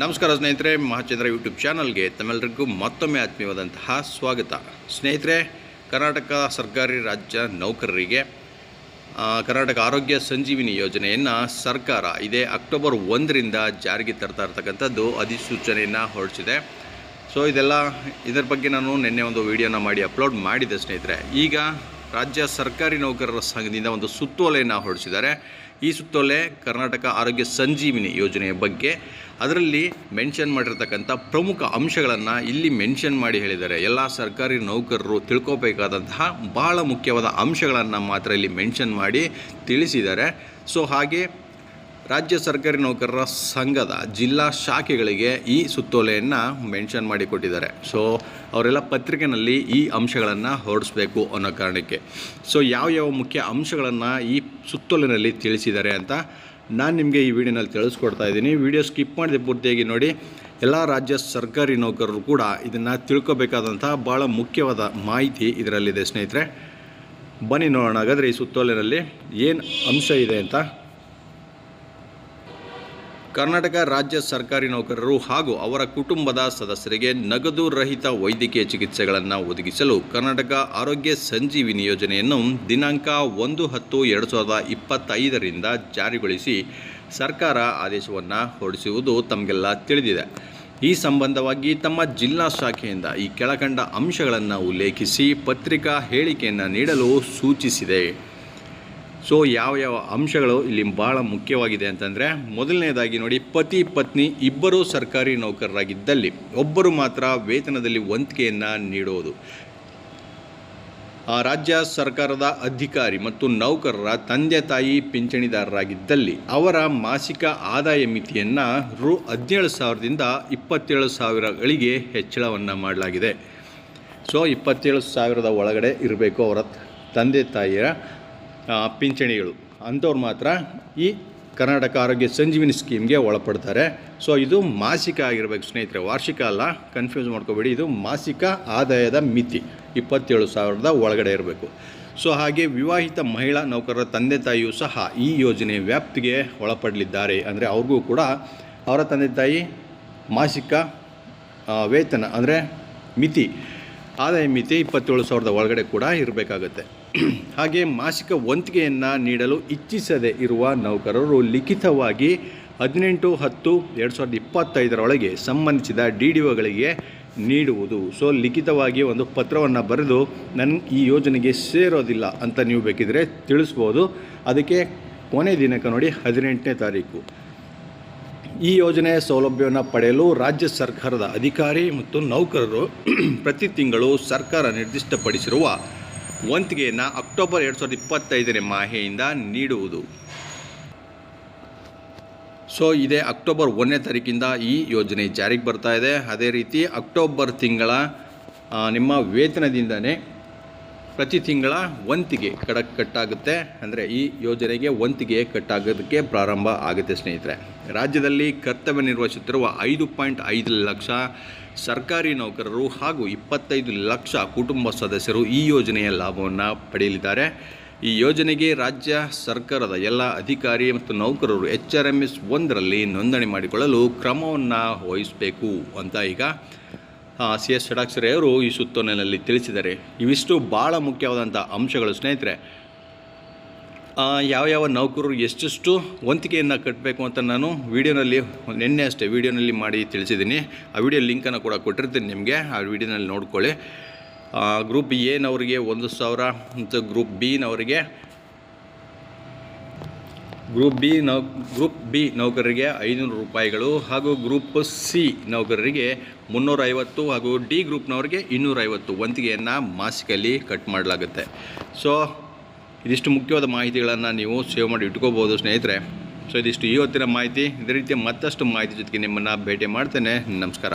ನಮಸ್ಕಾರ ಸ್ನೇಹಿತರೆ, ಮಹಾಚಂದ್ರ ಯೂಟ್ಯೂಬ್ ಚಾನಲ್ಗೆ ತಮ್ಮೆಲ್ಲರಿಗೂ ಮತ್ತೊಮ್ಮೆ ಆತ್ಮೀಯವಾದಂತಹ ಸ್ವಾಗತ. ಸ್ನೇಹಿತರೆ, ಕರ್ನಾಟಕ ಸರ್ಕಾರಿ ರಾಜ್ಯ ನೌಕರರಿಗೆ ಕರ್ನಾಟಕ ಆರೋಗ್ಯ ಸಂಜೀವಿನಿ ಯೋಜನೆಯನ್ನು ಸರ್ಕಾರ ಇದೇ ಅಕ್ಟೋಬರ್ ಒಂದರಿಂದ ಜಾರಿಗೆ ತರ್ತಾ ಇರ್ತಕ್ಕಂಥದ್ದು ಅಧಿಸೂಚನೆಯನ್ನು ಹೊರಡಿಸಿದೆ. ಸೊ ಇದೆಲ್ಲ, ಇದರ ಬಗ್ಗೆ ನಾನು ನಿನ್ನೆ ಒಂದು ವಿಡಿಯೋನ ಮಾಡಿ ಅಪ್ಲೋಡ್ ಮಾಡಿದೆ ಸ್ನೇಹಿತರೆ. ಈಗ ರಾಜ್ಯ ಸರ್ಕಾರಿ ನೌಕರರ ಸಂಘದಿಂದ ಒಂದು ಸುತ್ತೋಲೆಯನ್ನು ಹೊರಡಿಸಿದ್ದಾರೆ. ಈ ಸುತ್ತೋಲೆ ಕರ್ನಾಟಕ ಆರೋಗ್ಯ ಸಂಜೀವಿನಿ ಯೋಜನೆಯ ಬಗ್ಗೆ. ಅದರಲ್ಲಿ ಮೆನ್ಷನ್ ಮಾಡಿರ್ತಕ್ಕಂಥ ಪ್ರಮುಖ ಅಂಶಗಳನ್ನು ಇಲ್ಲಿ ಮೆನ್ಷನ್ ಮಾಡಿ ಹೇಳಿದ್ದಾರೆ. ಎಲ್ಲ ಸರ್ಕಾರಿ ನೌಕರರು ತಿಳ್ಕೋಬೇಕಾದಂತಹ ಬಹಳ ಮುಖ್ಯವಾದ ಅಂಶಗಳನ್ನು ಮಾತ್ರ ಇಲ್ಲಿ ಮೆನ್ಷನ್ ಮಾಡಿ ತಿಳಿಸಿದ್ದಾರೆ. ಸೊ ಹಾಗೆ ರಾಜ್ಯ ಸರ್ಕಾರಿ ನೌಕರರ ಸಂಘದ ಜಿಲ್ಲಾ ಶಾಖೆಗಳಿಗೆ ಈ ಸುತ್ತೋಲೆಯನ್ನು ಮೆನ್ಷನ್ ಮಾಡಿಕೊಟ್ಟಿದ್ದಾರೆ. ಸೊ ಅವರೆಲ್ಲ ಪತ್ರಿಕೆನಲ್ಲಿ ಈ ಅಂಶಗಳನ್ನು ಹೊರಡಿಸ್ಬೇಕು ಅನ್ನೋ ಕಾರಣಕ್ಕೆ. ಸೊ ಯಾವ ಯಾವ ಮುಖ್ಯ ಅಂಶಗಳನ್ನು ಈ ಸುತ್ತೋಲೆನಲ್ಲಿ ತಿಳಿಸಿದ್ದಾರೆ ಅಂತ ನಾನು ನಿಮಗೆ ಈ ವಿಡಿಯೋನಲ್ಲಿ ತಿಳಿಸ್ಕೊಡ್ತಾ ಇದ್ದೀನಿ. ವಿಡಿಯೋ ಸ್ಕಿಪ್ ಮಾಡಿದೆ ಪೂರ್ತಿಯಾಗಿ ನೋಡಿ. ಎಲ್ಲ ರಾಜ್ಯ ಸರ್ಕಾರಿ ನೌಕರರು ಕೂಡ ಇದನ್ನು ತಿಳ್ಕೊಬೇಕಾದಂಥ ಭಾಳ ಮುಖ್ಯವಾದ ಮಾಹಿತಿ ಇದರಲ್ಲಿದೆ ಸ್ನೇಹಿತರೆ. ಬನ್ನಿ ನೋಡೋಣ ಹಾಗಾದರೆ ಈ ಸುತ್ತೋಲೆನಲ್ಲಿ ಏನು ಅಂಶ ಇದೆ ಅಂತ ಕರ್ನಾಟಕ ರಾಜ್ಯ ಸರ್ಕಾರಿ ನೌಕರರು ಹಾಗೂ ಅವರ ಕುಟುಂಬದ ಸದಸ್ಯರಿಗೆ ನಗದು ರಹಿತ ವೈದ್ಯಕೀಯ ಚಿಕಿತ್ಸೆಗಳನ್ನು ಒದಗಿಸಲು ಕರ್ನಾಟಕ ಆರೋಗ್ಯ ಸಂಜೀವಿನಿ ಯೋಜನೆಯನ್ನು ದಿನಾಂಕ ಒಂದು ಹತ್ತು ಎರಡು ಸಾವಿರದ ಇಪ್ಪತ್ತೈದರಿಂದ ಜಾರಿಗೊಳಿಸಿ ಸರ್ಕಾರ ಆದೇಶವನ್ನು ಹೊರಡಿಸುವುದು ತಮಗೆಲ್ಲ ತಿಳಿದಿದೆ. ಈ ಸಂಬಂಧವಾಗಿ ತಮ್ಮ ಜಿಲ್ಲಾ ಶಾಖೆಯಿಂದ ಈ ಕೆಳಕಂಡ ಅಂಶಗಳನ್ನು ಉಲ್ಲೇಖಿಸಿ ಪತ್ರಿಕಾ ಹೇಳಿಕೆಯನ್ನು ನೀಡಲು ಸೂಚಿಸಿದೆ. ಸೊ ಯಾವ ಯಾವ ಅಂಶಗಳು ಇಲ್ಲಿ ಭಾಳ ಮುಖ್ಯವಾಗಿದೆ ಅಂತಂದರೆ ಮೊದಲನೇದಾಗಿ ನೋಡಿ, ಪತಿ, ಪತ್ನಿ ಇಬ್ಬರೂ ಸರ್ಕಾರಿ ನೌಕರರಾಗಿದ್ದಲ್ಲಿ ಒಬ್ಬರು ಮಾತ್ರ ವೇತನದಲ್ಲಿ ವಂತಿಕೆಯನ್ನು ನೀಡುವುದು ಆ ರಾಜ್ಯ ಸರ್ಕಾರದ ಅಧಿಕಾರಿ ಮತ್ತು ನೌಕರರ ತಂದೆ, ತಾಯಿ ಪಿಂಚಣಿದಾರರಾಗಿದ್ದಲ್ಲಿ ಅವರ ಮಾಸಿಕ ಆದಾಯ ಮಿತಿಯನ್ನು ರು ಹದಿನೇಳು ಸಾವಿರದಿಂದ ಇಪ್ಪತ್ತೇಳು ಸಾವಿರಗಳಿಗೆ ಹೆಚ್ಚಳವನ್ನು ಮಾಡಲಾಗಿದೆ. ಸೊ ಇಪ್ಪತ್ತೇಳು ಸಾವಿರದ ಒಳಗಡೆ ಇರಬೇಕು ಅವರ ತಂದೆ, ತಾಯಿಯ ಪಿಂಚಣಿಗಳು. ಅಂಥವ್ರು ಮಾತ್ರ ಈ ಕರ್ನಾಟಕ ಆರೋಗ್ಯ ಸಂಜೀವಿನಿ ಸ್ಕೀಮ್ಗೆ ಒಳಪಡ್ತಾರೆ. ಸೊ, ಇದು ಮಾಸಿಕ ಆಗಿರಬೇಕು ಸ್ನೇಹಿತರೆ. ವಾರ್ಷಿಕ ಅಲ್ಲ ಕನ್ಫ್ಯೂಸ್ ಮಾಡ್ಕೋಬೇಡಿ. ಇದು ಮಾಸಿಕ ಆದಾಯದ ಮಿತಿ. ಇಪ್ಪತ್ತೇಳು ಸಾವಿರದ ಒಳಗಡೆ ಇರಬೇಕು. ಸೊ, ಹಾಗೆ ವಿವಾಹಿತ ಮಹಿಳಾ ನೌಕರರ ತಂದೆ ತಾಯಿಯೂ ಸಹ ಈ ಯೋಜನೆ ವ್ಯಾಪ್ತಿಗೆ ಒಳಪಡಲಿದ್ದಾರೆ. ಅಂದರೆ ಅವ್ರಿಗೂ ಕೂಡ ಅವರ ತಂದೆ ತಾಯಿ ಮಾಸಿಕ ವೇತನ, ಅಂದರೆ ಮಿತಿ, ಆದಾಯ ಮಿತಿ ಇಪ್ಪತ್ತೇಳು ಸಾವಿರದ ಒಳಗಡೆ ಕೂಡ ಇರಬೇಕಾಗತ್ತೆ. ಹಾಗೆ ಮಾಸಿಕ ವಂತಿಗೆಯನ್ನು ನೀಡಲು ಇಚ್ಛಿಸದೆ ಇರುವ ನೌಕರರು ಲಿಖಿತವಾಗಿ ಹದಿನೆಂಟು ಹತ್ತು ಎರಡು ಸಾವಿರದ ಇಪ್ಪತ್ತೈದರೊಳಗೆ ಸಂಬಂಧಿಸಿದ ಡಿ ಡಿ ಒಗಳಿಗೆ ನೀಡುವುದು. ಸೊ ಲಿಖಿತವಾಗಿ ಒಂದು ಪತ್ರವನ್ನು ಬರೆದು ನನ್ನ ಈ ಯೋಜನೆಗೆ ಸೇರೋದಿಲ್ಲ ಅಂತ ನೀವು ಬೇಕಿದ್ರೆ ತಿಳಿಸ್ಬೋದು. ಅದಕ್ಕೆ ಕೊನೆ ದಿನಕ್ಕೆ ನೋಡಿ ಹದಿನೆಂಟನೇ ತಾರೀಕು. ಈ ಯೋಜನೆಯ ಸೌಲಭ್ಯವನ್ನು ಪಡೆಯಲು ರಾಜ್ಯ ಸರ್ಕಾರದ ಅಧಿಕಾರಿ ಮತ್ತು ನೌಕರರು ಪ್ರತಿ ತಿಂಗಳು ಸರ್ಕಾರ ನಿರ್ದಿಷ್ಟಪಡಿಸಿರುವ ವಂತಿಗೆಯನ್ನು ಅಕ್ಟೋಬರ್ ಎರಡು ಸಾವಿರದ ಇಪ್ಪತ್ತೈದನೇ ಮಾಹೆಯಿಂದ ನೀಡುವುದು. ಸೊ ಇದೇ ಅಕ್ಟೋಬರ್ ಒಂದನೇ ತಾರೀಕಿಂದ ಈ ಯೋಜನೆ ಜಾರಿಗೆ ಬರ್ತಾ ಇದೆ. ಅದೇ ರೀತಿ ಅಕ್ಟೋಬರ್ ತಿಂಗಳ ನಿಮ್ಮ ವೇತನದಿಂದನೇ ಪ್ರತಿ ತಿಂಗಳ ವಂತಿಗೆ ಕಡ ಕಟ್ಟಾಗುತ್ತೆ. ಅಂದರೆ ಈ ಯೋಜನೆಗೆ ವಂತಿಗೆ ಕಟ್ಟಾಗೋದಕ್ಕೆ ಪ್ರಾರಂಭ ಆಗುತ್ತೆ ಸ್ನೇಹಿತರೆ. ರಾಜ್ಯದಲ್ಲಿ ಕರ್ತವ್ಯ ನಿರ್ವಹಿಸುತ್ತಿರುವ ಐದು ಪಾಯಿಂಟ್ ಐದು ಲಕ್ಷ ಸರ್ಕಾರಿ ನೌಕರರು ಹಾಗೂ ಇಪ್ಪತ್ತೈದು ಲಕ್ಷ ಕುಟುಂಬ ಸದಸ್ಯರು ಈ ಯೋಜನೆಯ ಲಾಭವನ್ನು ಪಡೆಯಲಿದ್ದಾರೆ. ಈ ಯೋಜನೆಗೆ ರಾಜ್ಯ ಸರ್ಕಾರದ ಎಲ್ಲ ಅಧಿಕಾರಿ ಮತ್ತು ನೌಕರರು ಎಚ್ ಆರ್ ಎಂ ಎಸ್ ಒಂದರಲ್ಲಿ ನೋಂದಣಿ ಮಾಡಿಕೊಳ್ಳಲು ಕ್ರಮವನ್ನು ವಹಿಸಬೇಕು ಅಂತ ಈಗ ಸಿ ಎಸ್ ಷಡಾಕ್ಷರಿ ಅವರು ಈ ಸುತ್ತೋಲೆಯಲ್ಲಿ ತಿಳಿಸಿದ್ದಾರೆ. ಇವಿಷ್ಟು ಭಾಳ ಮುಖ್ಯವಾದಂಥ ಅಂಶಗಳು ಸ್ನೇಹಿತರೆ. ಯಾವ ಯಾವ ನೌಕರರು ಎಷ್ಟೆಷ್ಟು ವಂತಿಕೆಯನ್ನು ಕಟ್ಟಬೇಕು ಅಂತ ನಾನು ವೀಡಿಯೋನಲ್ಲಿ, ನಿನ್ನೆ ಅಷ್ಟೇ ವೀಡಿಯೋನಲ್ಲಿ ಮಾಡಿ ತಿಳಿಸಿದ್ದೀನಿ. ಆ ವಿಡಿಯೋ ಲಿಂಕನ್ನು ಕೂಡ ಕೊಟ್ಟಿರ್ತೀನಿ ನಿಮಗೆ, ಆ ವಿಡಿಯೋನಲ್ಲಿ ನೋಡ್ಕೊಳ್ಳಿ. ಗ್ರೂಪ್ ಎನವರಿಗೆ ಒಂದು ಸಾವಿರ ಮತ್ತು ಗ್ರೂಪ್ ಬಿನವರಿಗೆ, ಗ್ರೂಪ್ ಬಿ ನೌ, ಗ್ರೂಪ್ ಬಿ ನೌಕರರಿಗೆ ಐನೂರು ರೂಪಾಯಿಗಳು ಹಾಗೂ ಗ್ರೂಪ್ ಸಿ ನೌಕರರಿಗೆ ಮುನ್ನೂರೈವತ್ತು ಹಾಗೂ ಡಿ ಗ್ರೂಪ್ನವರಿಗೆ ಇನ್ನೂರೈವತ್ತು ವಂತಿಗೆಯನ್ನು ಮಾಸಿಕಲ್ಲಿ ಕಟ್ ಮಾಡಲಾಗುತ್ತೆ. ಸೊ ಇದಿಷ್ಟು ಮುಖ್ಯವಾದ ಮಾಹಿತಿಗಳನ್ನು ನೀವು ಸೇವ್ ಮಾಡಿ ಇಟ್ಕೋಬೋದು ಸ್ನೇಹಿತರೆ. ಸೊ ಇದಿಷ್ಟು ಇವತ್ತಿನ ಮಾಹಿತಿ, ಇದೇ ರೀತಿಯ ಮತ್ತಷ್ಟು ಮಾಹಿತಿ ಜೊತೆಗೆ ನಿಮ್ಮನ್ನು ಭೇಟಿ ಮಾಡ್ತೇನೆ. ನಮಸ್ಕಾರ.